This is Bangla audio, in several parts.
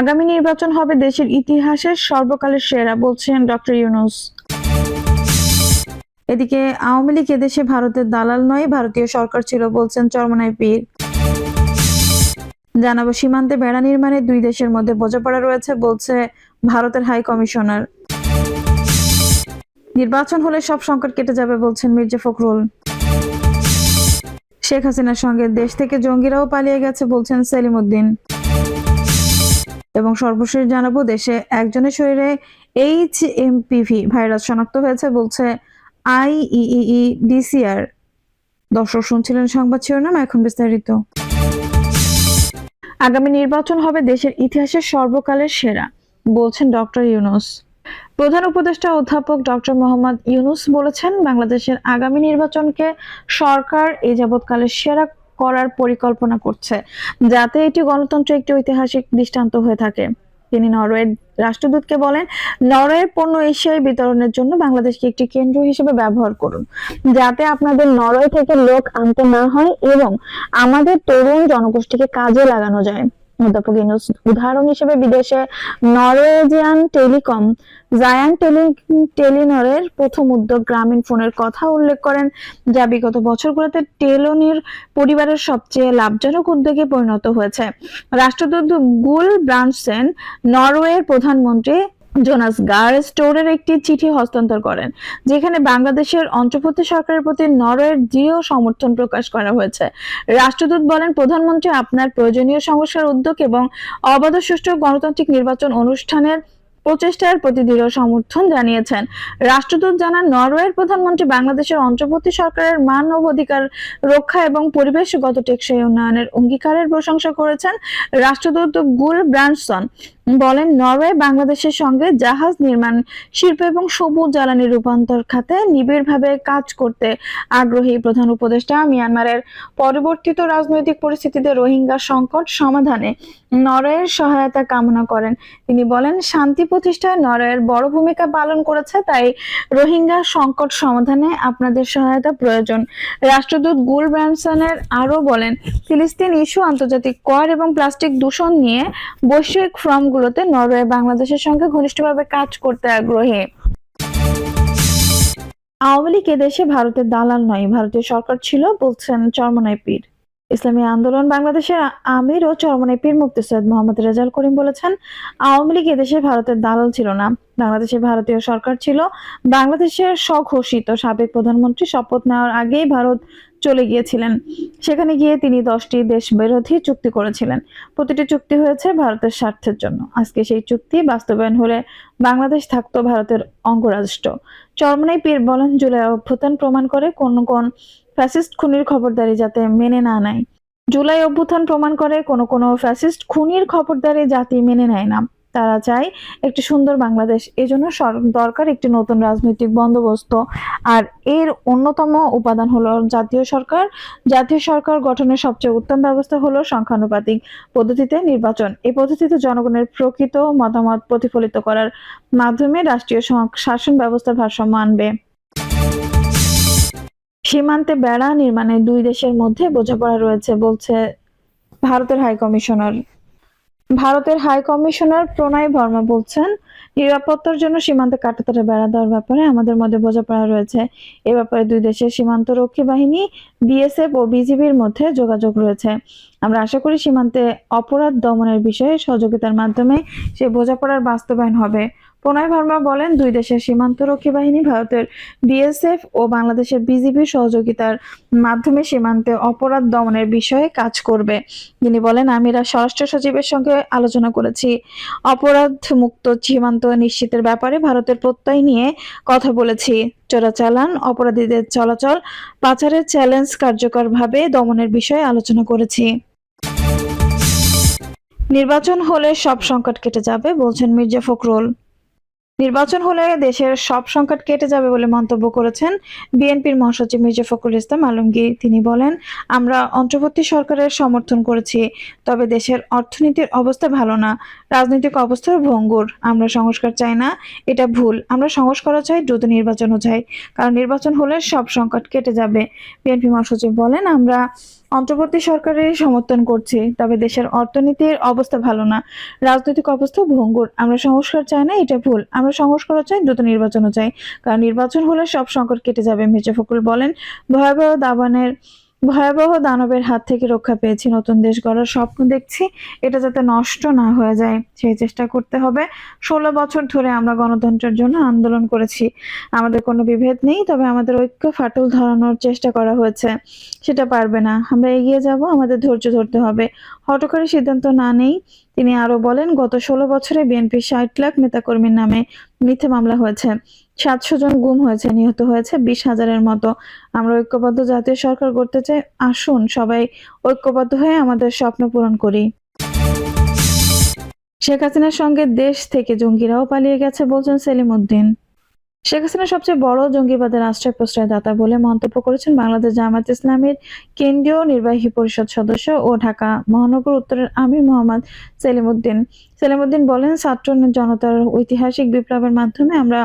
আগামী নির্বাচন হবে দেশের ইতিহাসের সর্বকালের সেরা, বলছেন ডক্টর ইউনুস। এদিকে আওয়ামী লীগ এদেশে ভারতের দালাল নয়, ভারতীয় সরকার ছিল, বলছেন চরমনাই পীর। জানাব, সীমান্তে বেড়া নির্মাণে দুই দেশের মধ্যে বোঝাপড়া রয়েছে, বলছে ভারতের হাই কমিশনার। নির্বাচন হলে সব সংকট কেটে যাবে, বলছেন মির্জা ফখরুল। শেখ হাসিনার সঙ্গে দেশ থেকে জঙ্গিরাও পালিয়ে গেছে, বলছেন সেলিম উদ্দিন। এবং সর্বশেষ জানাব, দেশে একজনের শরীরে এইচ এমপিভি ভাইরাস শনাক্ত হয়েছে বলছে আইইই ডিসিআর দর্শক শুনছিলেন সংবাদ শিরোনাম, এখন বিস্তারিত। আগামী নির্বাচন হবে দেশের ইতিহাসের সর্বকালের সেরা, বলছেন ডক্টর ইউনুস। প্রধান উপদেষ্টা অধ্যাপক ডক্টর মোহাম্মদ ইউনুস বলেছেন, বাংলাদেশের আগামী নির্বাচনকে সরকার এই যাবৎকালের সেরা করার পরিকল্পনা করছে, যাতে এটি গণতন্ত্র একটি ঐতিহাসিক দৃষ্টান্ত হয়ে থাকে। তিনি নরওয়ের রাষ্ট্রদূতকে বলেন, নরওয়ের পণ্য এশিয়ায় বিতরণের জন্য বাংলাদেশকে একটি কেন্দ্র হিসেবে ব্যবহার করুন, যাতে আপনাদের নরওয়ে থেকে লোক আনতে না হয় এবং আমাদের তরুণ জনগোষ্ঠীকে কাজে লাগানো যায়। অধ্যাপক ইনুস উদাহরণ হিসেবে বিদেশে নরওয়েজিয়ান টেলিকম, জায়ান টেলি, টেলিনরের প্রথম উদ্যোগ গ্রামীণ ফোনের কথা উল্লেখ করেন, যা বিগত বছরগুলোতে টেলনির পরিবারের সবচেয়ে লাভজনক উদ্যোগে পরিণত হয়েছে। রাষ্ট্রদূত গুল ব্রান্ডসেন নরওয়ের প্রধানমন্ত্রী জোনাস গার স্টোরের একটি চিঠি হস্তান্তর করেন, যেখানে বাংলাদেশের অন্তর্বর্তী সরকারের প্রতি নরওয়ের দৃঢ় সমর্থন প্রকাশ করা হয়েছে। রাষ্ট্রদূত বলেন, প্রধানমন্ত্রী আপনার প্রয়োজনীয় সংস্কার উদ্যোগ এবং অবাধ সুষ্ঠু গণতান্ত্রিক নির্বাচন অনুষ্ঠানের প্রচেষ্টার প্রতি দৃঢ় সমর্থন জানিয়েছেন। রাষ্ট্রদূত জানান, নরওয়ের প্রধানমন্ত্রী বাংলাদেশের অন্তর্বর্তী সরকারের মানব অধিকার রক্ষা এবং পরিবেশগত টেকসই উন্নয়নের অঙ্গীকারের প্রশংসা করেছেন রাষ্ট্রদূত গুল ব্রান্ডসন। বলেন, নরওয়ে বাংলাদেশের সঙ্গে জাহাজ নির্মাণ, শিল্প এবং সবুজ জ্বালানি রূপান্তর খাতে নিবিড়ভাবে কাজ করতে আগ্রহী প্রধান উপদেষ্টা মিয়ানমারের পরিবর্তিত রাজনৈতিক পরিস্থিতিতে রোহিঙ্গা সংকট সমাধানে নরওয়ের সহায়তা কামনা করেন। তিনি বলেন, শান্তি প্রতিষ্ঠায় নরওয়ের বড় ভূমিকা পালন করেছে, তাই রোহিঙ্গা সংকট সমাধানে আপনাদের সহায়তা প্রয়োজন। রাষ্ট্রদূত গুল ব্রানসনের আরও বলেন, ফিলিস্তিন ইস্যু আন্তর্জাতিক কর এবং প্লাস্টিক দূষণ নিয়ে বৈশ্বিক ফর্মগুলোতে নরওয়ে বাংলাদেশের সঙ্গে ঘনিষ্ঠভাবে কাজ করতে আগ্রহী। আওয়ামী লীগ এদেশে ভারতের দালাল নয়, ভারতীয় সরকার ছিল, বলছেন চরমনাই পীর। ইসলামী আন্দোলন বাংলাদেশের আমির ও চরমনাই পীর মুফতি সৈয়দ মোহাম্মদ রেজাল করিম বলেছেন, আওয়ামী লীগ এদেশে ভারতের দালাল ছিল না। বাংলাদেশে ভারতীয় সরকার ছিল। বাংলাদেশের স্বঘোষিত সাবেক প্রধানমন্ত্রী শপথ নেওয়ার আগেই ভারত চলে গিয়েছিলেন। সেখানে গিয়ে তিনি দশটি দেশ বিরোধী চুক্তি করেছিলেন। প্রতিটি চুক্তি হয়েছে ভারতের স্বার্থের জন্য। আজকে সেই চুক্তি বাস্তবায়ন হলে বাংলাদেশ থাকতো ভারতের অঙ্গরাষ্ট্র। চরমনাই পীর বলেন, জুলাই অভ্যুত্থান প্রমাণ করে কোন কোন ফ্যাসিস্ট খুনির খবরদারি যাতে মেনে না নেয়। জুলাই অভ্যুত্থান প্রমাণ করে কোনো কোনো ফ্যাসিস্ট খুনির খবরদারি জাতি মেনে নেয় না। তারা চায় একটি সুন্দর বাংলাদেশ। এজন্য দরকার একটি নতুন রাজনৈতিক বন্দোবস্ত। আর এর অন্যতম উপাদান হলো জাতীয় সরকার। জাতীয় সরকার গঠনের সবচেয়ে উত্তম ব্যবস্থা হলো সংখ্যানুপাতিক পদ্ধতিতে নির্বাচন। এই পদ্ধতিতে জনগণের প্রকৃত মতামত প্রতিফলিত করার মাধ্যমে রাষ্ট্রীয় শাসন ব্যবস্থার ভারসাম্য আনবে। সীমান্তে বেড়া নির্মাণে দুই দেশের মধ্যে বোঝাপড়া রয়েছে, বলছে ভারতের হাই কমিশনার। ভারতের হাই কমিশনার প্রণয় বর্মা বলছেন, নিরাপত্তার জন্য সীমান্তে কাটাতারে বেড়া দেওয়ার ব্যাপারে আমাদের মধ্যে বোঝাপড়া রয়েছে। এ ব্যাপারে দুই দেশের সীমান্ত রক্ষী বাহিনী, বিএসএফ ও বিজিবির মধ্যে যোগাযোগ রয়েছে। আমরা আশা করি সীমান্তে অপরাধ দমনের বিষয়ে সহযোগিতার মাধ্যমে সে বোঝাপড়ার বাস্তবায়ন হবে। প্রণয় ভার্মা বলেন, দুই দেশের সীমান্তরক্ষী বাহিনী ভারতের বিএসএফ ও বাংলাদেশের বিজিবির সহযোগিতার মাধ্যমে সীমান্তে অপরাধ দমনের বিষয়ে কাজ করবে। তিনি বলেন আমিরা স্বরাষ্ট্র সচিবের সঙ্গে আলোচনা করেছি। অপরাধ মুক্ত সীমান্ত নিশ্চিতের ব্যাপারে ভারতের প্রত্যয় নিয়ে কথা বলেছি। চোরাচালান, অপরাধীদের চলাচল, পাচারের চ্যালেঞ্জ কার্যকরভাবে দমনের বিষয়ে আলোচনা করেছি। নির্বাচন হলে সব সংকট কেটে যাবে, বলছেন মির্জা ফখরুল। নির্বাচন হলে দেশের সব সংকট কেটে যাবে বলে মন্তব্য করেছেন বিএনপির মহাসচিব মির্জা ফখরুল ইসলাম আলমগীর। তিনি বলেন, আমরা অন্তর্বর্তী সরকারের সমর্থন করেছি, তবে দেশের অর্থনীতির অবস্থা ভালো না। রাজনৈতিক অবস্থার ভঙ্গুর। আমরা সংস্কার চাই না, এটা ভুল। আমরা সংস্কারও চাই, দ্রুত নির্বাচনও চাই। কারণ নির্বাচন হলে সব সংকট কেটে যাবে। বিএনপি মহাসচিব বলেন, আমরা অন্তর্বর্তী সরকারের সমর্থন করছি, তবে দেশের অর্থনীতির অবস্থা ভালো না। রাজনৈতিক অবস্থা ভঙ্গুর। আমরা সংস্কার চাই না, এটা ভুল। আমরা সংস্কারও চাই, দ্রুত নির্বাচনও চাই। কারণ নির্বাচন হলে সব সংকট কেটে যাবে, মির্জা ফখরুল বলেন। ভয়াবহ দাবানের ভয়াবহ দানবের হাত থেকে রক্ষা পেয়েছি, নতুন দেশ গড়ার স্বপ্ন দেখছি, এটা যাতে নষ্ট না হয়ে যায়, সেই চেষ্টা করতে হবে। ষোলো বছর ধরে আমরা গণতন্ত্রের জন্য আন্দোলন করেছি। আমাদের কোনো বিভেদ নেই, তবে আমাদের ঐক্য ফাটল ধরানোর চেষ্টা করা হয়েছে। সেটা পারবে না। আমরা এগিয়ে যাব, আমাদের ধৈর্য ধরতে হবে। হটকারী সিদ্ধান্ত না নেই তিনি আরও বলেন, গত ষোলো বছরে বিএনপি ষাট লাখ নেতাকর্মীর নামে মিথ্যে মামলা হয়েছে। সাতশো জন গুম হয়েছে, নিহত হয়েছে বিশ হাজারের মতো। আমরা ঐক্যবদ্ধ জাতীয় সরকার করতে চাই। আসুন সবাই ঐক্যবদ্ধ হয়ে আমাদের স্বপ্ন পূরণ করি। শেখ হাসিনার সঙ্গে দেশ থেকে জঙ্গিরাও পালিয়ে গেছে, বলছেন সেলিম উদ্দিন। শেখ হাসিনা সবচেয়ে বড় জঙ্গিবাদের আশ্রয় প্রশ্রয়দাতা বলে মন্তব্য করেছেন বাংলাদেশ জামাত ইসলামীর কেন্দ্রীয় নির্বাহী পরিষদ সদস্য ও ঢাকা মহানগর উত্তরের আমির মোহাম্মদ সেলিম উদ্দিন বলেন ছাত্র জনতার ঐতিহাসিক বিপ্লবের মাধ্যমে আমরা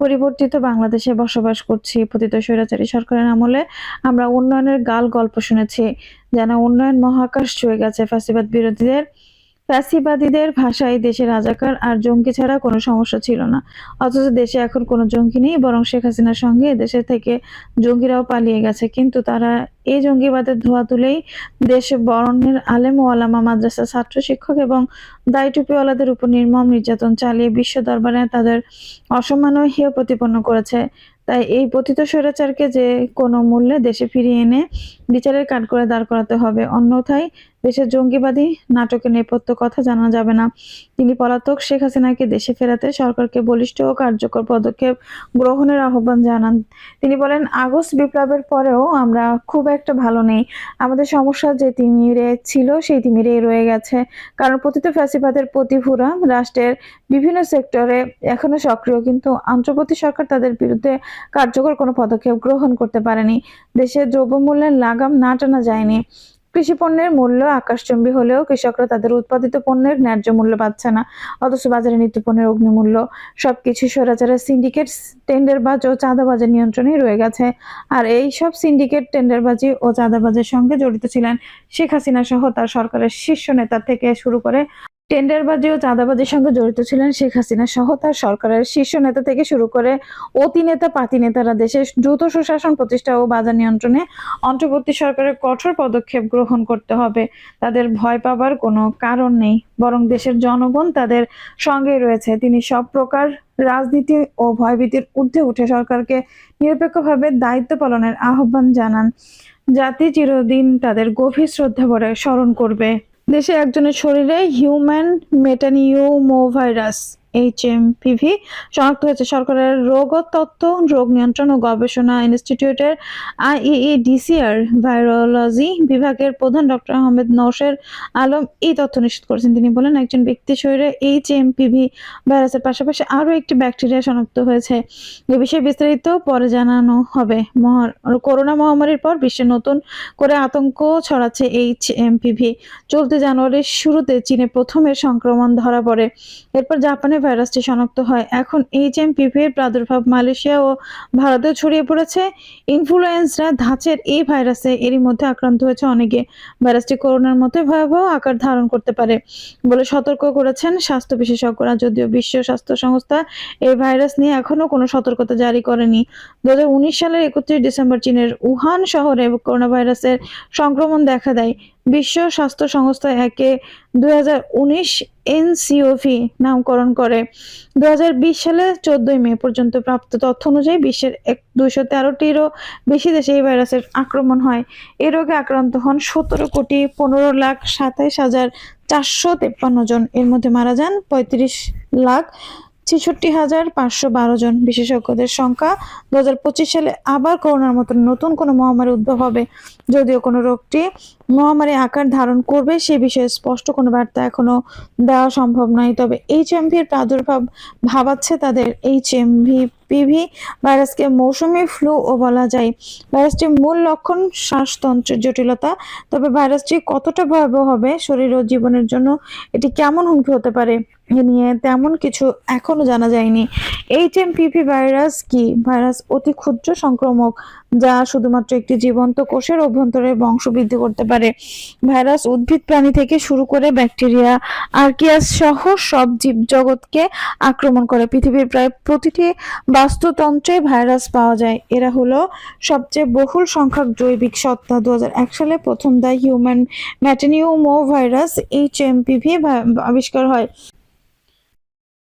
পরিবর্তিত বাংলাদেশে বসবাস করছি। পতিত স্বৈরাচারী সরকারের আমলে আমরা উন্নয়নের গাল গল্প শুনেছি, যেন উন্নয়ন মহাকাশ ছুঁয়ে গেছে। ফ্যাসিবাদ বিরোধীদের ফ্যাসিবাদীদের ভাষায় দেশে রাজাকার আর জঙ্গি ছাড়া কোনো সমস্যা ছিল না। অথচ দেশে এখন কোনো জঙ্গি নেই, বরং শেখ হাসিনার সঙ্গে দেশে থেকে জঙ্গিরাও পালিয়ে গেছে। কিন্তু তারা এই জঙ্গিবাদের ধোয়া তুলেই দেশে বরণের আলেম ও আলামা মাদ্রাসা ছাত্র শিক্ষক এবং দায়টুপিওয়ালাদের উপর নির্মম নির্যাতন চালিয়ে বিশ্ব দরবারে তাদের অসম্মান হেয় প্রতিপন্ন করেছে। তাই এই পতিত স্বৈরাচারকে যে কোনো মূল্যে দেশে ফিরিয়ে এনে বিচারের কাঠ করে দাঁড় করাতে হবে। অন্যথায় দেশের জঙ্গিবাদী নাটকের নেপথ্য কথা জানা যাবে না। তিনি পলাতক শেখ হাসিনাকে দেশে ফেরাতে সরকারকে বলিষ্ঠ ও কার্যকর পদক্ষেপ গ্রহণের আহ্বান জানান। তিনি বলেন, আগস্ট বিপ্লবের পরেও আমরা খুব একটা ভালো নেই। আমাদের সমস্যা যে তিমিরে ছিল, সেই তিমিরেই রয়ে গেছে। কারণ প্রতিত ফ্যাসিবাদের প্রতিভূরা রাষ্ট্রের বিভিন্ন সেক্টরে এখনও সক্রিয়, কিন্তু আন্তর্বর্তী সরকার তাদের বিরুদ্ধে কার্যকর কোনো পদক্ষেপ গ্রহণ করতে পারেনি। দেশের দ্রব্যমূল্যের লাগাম না টানা যায়নি। কৃষি পণ্যের মূল্য আকাশচম্বী হলেও কৃষকরা তাদের উৎপাদিত পণ্যের ন্যায্য মূল্য পাচ্ছে না। অথচ বাজারে নিত্য পণ্যের অগ্নিমূল্য, সবকিছু সরাচারের সিন্ডিকেট টেন্ডারবাজ ও চাঁদাবাজের নিয়ন্ত্রণেই রয়ে গেছে। আর এই সব সিন্ডিকেট, টেন্ডারবাজি ও চাঁদাবাজের সঙ্গে জড়িত ছিলেন শেখ হাসিনা সহ তার সরকারের শীর্ষ নেতা থেকে শুরু করে টেন্ডারবাজি ও চাঁদাবাজির সঙ্গে জড়িত ছিলেন শেখ হাসিনা সহ তার সরকারের শীর্ষ নেতা থেকে শুরু করে অতি নেতা, পাতি নেতারা দেশের দ্রুত সুশাসন প্রতিষ্ঠা ও বাজার নিয়ন্ত্রণে অন্তর্বর্তী সরকারের কঠোর পদক্ষেপ গ্রহণ করতে হবে। তাদের ভয় পাবার কোনো কারণ নেই, বরং দেশের জনগণ তাদের সঙ্গেই রয়েছে। তিনি সব প্রকার রাজনীতি ও ভয়ভীতির ঊর্ধ্বে উঠে সরকারকে নিরপেক্ষভাবে দায়িত্ব পালনের আহ্বান জানান। জাতি চিরদিন তাদের গভীর শ্রদ্ধা ভরে স্মরণ করবে। দেশে একজনের শরীরে হিউম্যান মেটানিউমোভাইরাস এইচএমপিভি শনাক্ত হয়েছে। সরকারের রোগ নিয়ন্ত্রণ ও গবেষণা ইনস্টিটিউটের আইইডিসিআর ভাইরোলজি বিভাগের প্রধান ডক্টর আহমেদ আলম এই তথ্য নিশ্চিত করেছেন। তিনি বলেন, একজন ব্যক্তির শরীরে এইচএমপিভি ভাইরাসের পাশাপাশি আরও একটি ব্যাকটেরিয়া শনাক্ত হয়েছে। এ বিষয়ে বিস্তারিত পরে জানানো হবে। করোনা মহামারীর পর বিশ্বে নতুন করে আতঙ্ক ছড়াচ্ছে এইচ এইচএমপিভি চলতি জানুয়ারির শুরুতে চীনে প্রথমে সংক্রমণ ধরা পড়ে। এরপর জাপানে ভাইরাসটি শনাক্ত হয়। এখন এইচএমপিভি এর প্রাদুর্ভাব মালয়েশিয়া ও ভারতেও ছড়িয়ে পড়েছে। ইনফ্লুয়েন্সরা ধাঁচের এই ভাইরাসে এরই মধ্যে আক্রান্ত হয়েছে অনেকে। ভাইরাসটি করোনার মতোই ভয়াবহ আকার ধারণ করতে পারে বলে সতর্ক করেছেন স্বাস্থ্য বিশেষজ্ঞরা। যদিও বিশ্ব স্বাস্থ্য সংস্থা এই ভাইরাস নিয়ে এখনও কোনো সতর্কতা জারি করেনি। দু হাজার উনিশ সালের একত্রিশ ডিসেম্বর চীনের উহান শহরে করোনা ভাইরাসের সংক্রমণ দেখা দেয়। বিশ্ব স্বাস্থ্য সংস্থা একে দুই হাজার উনিশ এনসিওভি নামকরণ করে। দুহাজার বিশ সালে চোদ্দই মে পর্যন্ত প্রাপ্ত তথ্য অনুযায়ী বিশ্বের এক দুইশো তেরোটিরও বেশি দেশে এই ভাইরাসের আক্রমণ হয়। এই রোগে আক্রান্ত হন সতেরো কোটি পনেরো লাখ সাতাইশ হাজার চারশো তেপ্পান্ন জন। এর মধ্যে মারা যান পঁয়ত্রিশ লাখ ছেষট্টি হাজার পাঁচশো বারো জন। বিশেষজ্ঞদের সংখ্যা দু হাজার পঁচিশ সালে আবার করোনার মতো নতুন কোনো মহামারী উদ্ভব হবে, যদিও কোনো রোগটি মহামারী আকার ধারণ করবে সে বিষয়ে স্পষ্ট কোনো বার্তা এখনও দেওয়া সম্ভব নয়। তবে এইচ এমভির প্রাদুর্ভাব ভাবাচ্ছে তাদের এইচ এমভি পিভি ভাইরাসকে মৌসুমি ফ্লু ও বলা যায় ভাইরাসটির মূল লক্ষণ শ্বাসতন্ত্রের জটিলতা। তবে ভাইরাসটি কতটা ভয়াবহ হবে শরীর ও জীবনের জন্য এটি কেমন হুমকি হতে পারে এ নিয়ে তেমন কিছু এখনও জানা যায়নি। এইচ এম পিভি ভাইরাস কি? ভাইরাস অতি ক্ষুদ্র সংক্রমক যা শুধুমাত্র একটি জীবন্ত কোষের অভ্যন্তরে বংশবৃদ্ধি করতে পারে ভাইরাস উদ্ভিদ প্রাণী থেকে শুরু করে ব্যাকটেরিয়া, আর্কিয়াস সহ সব জীবজগৎকে আক্রমণ করে। পৃথিবীর প্রায় প্রতিটি বাস্তুতন্ত্রে ভাইরাস পাওয়া যায়। এরা হলো সবচেয়ে বহুল সংখ্যক জৈবিক সত্তা। দু সালে প্রথম the human metapneumo virus H MPV আবিষ্কার হয়।